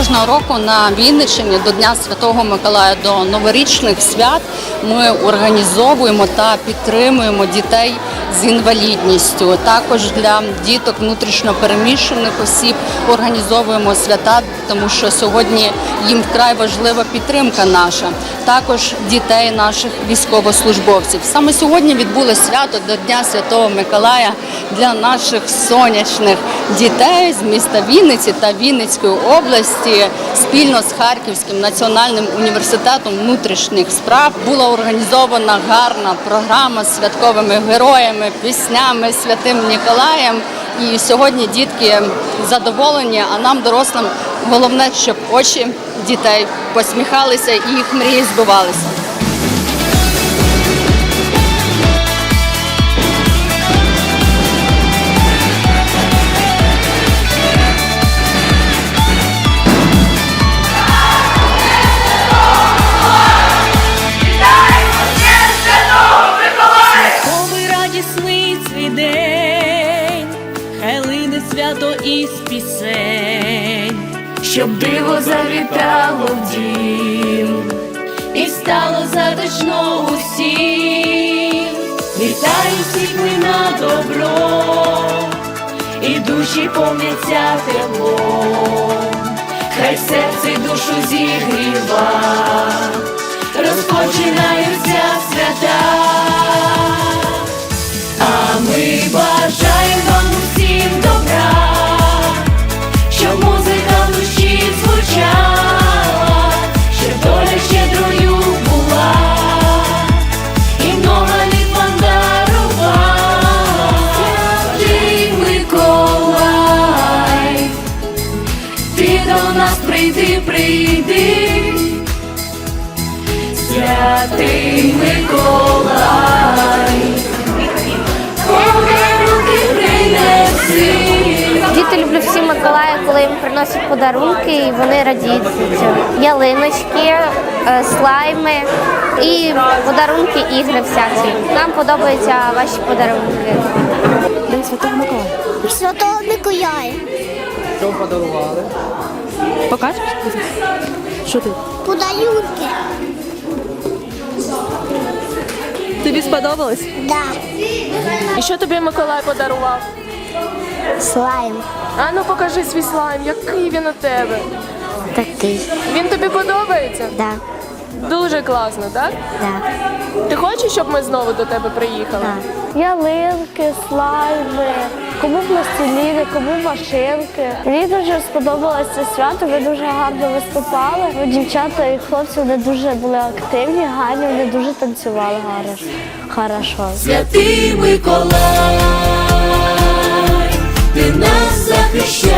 Кожного року на Вінниччині до Дня Святого Миколая до новорічних свят ми організовуємо та підтримуємо дітей з інвалідністю. Також для діток внутрішньо переміщених осіб організовуємо свята, тому що сьогодні їм вкрай важлива підтримка наша. Також дітей наших військовослужбовців. Саме сьогодні відбулося свято до Дня Святого Миколая для наших сонячних дітей з міста Вінниці та Вінницької області спільно з Харківським національним університетом внутрішніх справ була організована гарна програма з святковими героями, піснями, святим Ніколаєм. І сьогодні дітки задоволені, а нам, дорослим, головне, щоб очі дітей посміхалися і їх мрії збувалися. Цей день, хай лине свято із пісень, щоб диво завітало в дім і стало затишно усім. Вітаю всіх ми на добро, і душі повняться теплом, хай серце душу зігріва нас прийди, прийди. Святий Миколай, подарунки принеси. Діти люблять всі Миколая, коли їм приносять подарунки, і вони радіють цьому. Ялиночки, е, слайми і подарунки, ігри всякі. Нам подобаються ваші подарунки. День Святого Миколая. Святого Миколая. Що подарували? Покажеш? Що ти? Подарунки. Тобі сподобалось? Да. І що тобі Миколай подарував? Слайм. А ну покажи свій слайм, який він у тебе. Такий. Він тобі подобається? Да. Дуже класно, так? Да. Ти хочеш, щоб ми знову до тебе приїхали? Ялинки, слайми, кому пластиліни, кому машинки. Мені дуже сподобалося це свято, ви дуже гарно виступали. Дівчата і хлопці вони дуже були активні, гарні, вони дуже танцювали гарно. Хорошо. Святий Миколай, ти нас захищай,